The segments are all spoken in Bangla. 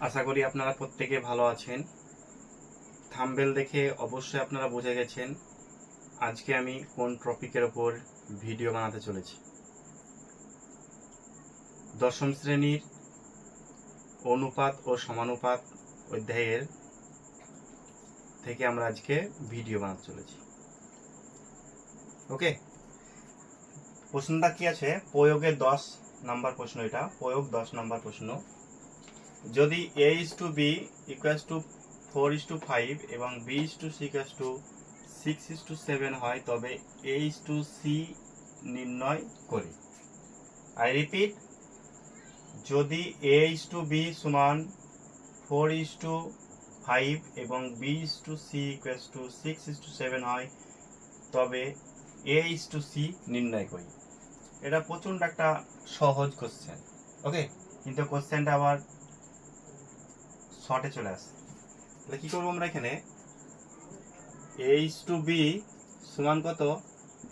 আশা করি আপনারা প্রত্যেকে ভালো আছেন। থাম্বেল দেখে অবশ্যই আপনারা বুঝে গেছেন আজকে আমি কোন টপিকের ওপর ভিডিও বানাতে চলেছি। দশম শ্রেণির অনুপাত ও সমানুপাত অধ্যায়ের থেকে আমরা আজকে ভিডিও বানাতে চলেছি। ওকে প্রশ্নটা কি আছে? প্রয়োগের দশ নাম্বার প্রশ্ন এটা। প্রয়োগ দশ নাম্বার প্রশ্ন। যদি A is to B equals to four is to five এবং B is to C equals to six is to seven হয় তবে এ ইস টু সি নির্ণয় করি আই রিপিট যদি এ ইস টু বি সমান ফোর ইস টু ফাইভ এবং B is to C equals to six is to seven হয় তবে এ ইস টু সি নির্ণয় করি এটা প্রচণ্ড একটা সহজ কোশ্চেন ওকে কিন্তু কোশ্চেনটা আবার শর্টে চলে আসে তাহলে কি করব আমরা এখানে? এইচ টু বি সমান কত?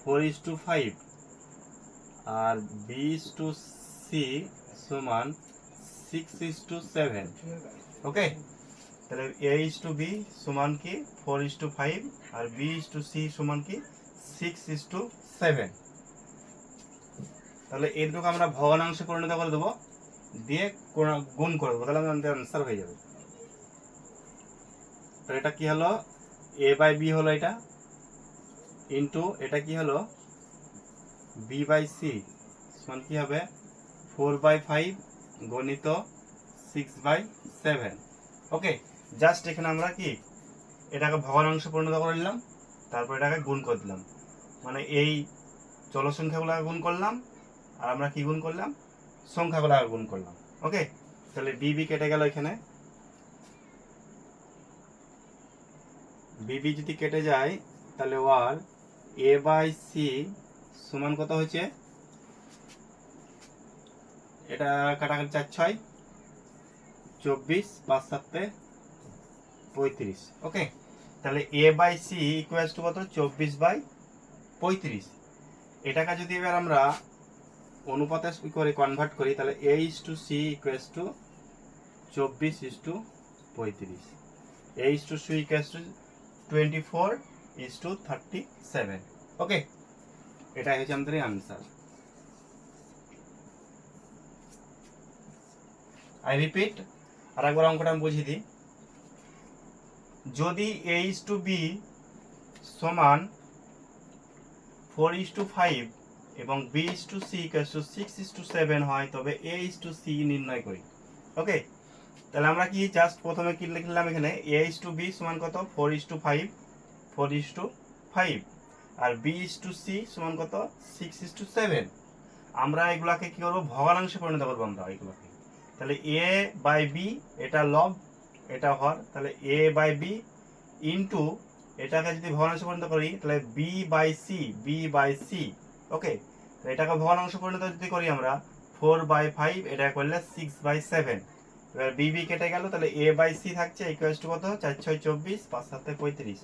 ফোর ইস টু ফাইভ আর বি ইস টু সি সমান six is to seven okay তাহলে এ ইস টু বি সমান কি? ফোর ইস টু ফাইভ আর বি ইস টু সি সমান কি? সিক্স ইস টু সেভেন তাহলে এই দুটোকে আমরা ভগ্নাংশে পরিণত করে দেবো। দিয়ে গুণ করে দেবো। তাহলে আমাদের আনসার হয়ে যাবে। তো এটা কি হলো? এ বাই বি হলো এটা। ইন্টু এটা কি হলো? বি বাই সি সমান কি হবে? ফোর বাই ফাইভ গণিত six by seven okay just এখানে আমরা কি? এটাকে ভগ্নাংশে পরিণত করে নিলাম, তারপর এটাকে গুণ করে দিলাম। মানে এই চলসংখ্যাগুলোকে গুণ করলাম, আর আমরা কি গুণ করলাম? সংখ্যাগুলোকে গুণ করলাম। ওকে তাহলে বিবি কেটে গেল এখানে। বিবি যদি কেটে যায়, তাহলে ওয়ার এ বাই সি সমান কত হয়েছে? এটা কাটাকাটি চার ছয়, চব্বিশ পাঁচ সাতে পঁয়ত্রিশ। ওকে, তাহলে A by C equals to কত? চব্বিশ বাই পঁয়ত্রিশ। এটাকে যদি এবার আমরা অনুপাতে করে কনভার্ট করি, তাহলে A is to C equals to চব্বিশ ইস টু পঁয়ত্রিশ। A is to C equals to twenty four is to thirty seven okay এটাই হচ্ছে আমাদের আনসার আই রিপিট আর একবার অঙ্কটা আমি বুঝিয়ে দিই। যদি এ ইস টু বি সমান ফোর ইস টু ফাইভ এবং B is to C to six is to seven হয় তবে এ ইস টু সি নির্ণয় করি। ওকে তাহলে আমরা কি জাস্ট প্রথমে কি লিখলাম এখানে? এ ইস টু বি সমান কত? Four is to five four is to five R B is to C সমান কত? সিক্স ইস টু সেভেন আমরা এগুলাকে কি করব? ভগ্নাংশে পরিণত করব আমরা এগুলোকে। তাহলে এ বাই বি এটা লব, এটা হর। তাহলে এ বাই বি ইন্টু এটাকে যদি ভগ্নাংশে পরিণত করি, তাহলে B by C B by C okay এটাকে ভগ্নাংশ পরিণত যদি করি আমরা ফোর বাই ফাইভ এটা করলে সিক্স বাই সেভেন এবার বিবি কেটে গেল, তাহলে এ বাই সি থাকছে ইকুয়াস টু কত? চার, ছয়, চব্বিশ, পাঁচ, সাতে পঁয়ত্রিশ।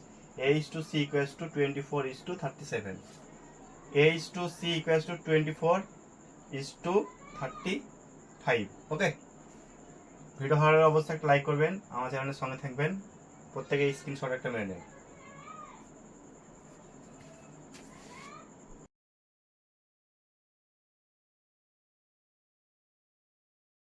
A is to C equals to twenty four is to thirty seven A is to C equals to twenty four is to thirty five okay video ভালো অবশ্যই একটা লাইক করবেন, আমার চ্যানেলের সঙ্গে থাকবেন। প্রত্যেকে স্ক্রিনশট একটা মেরে নেবেন।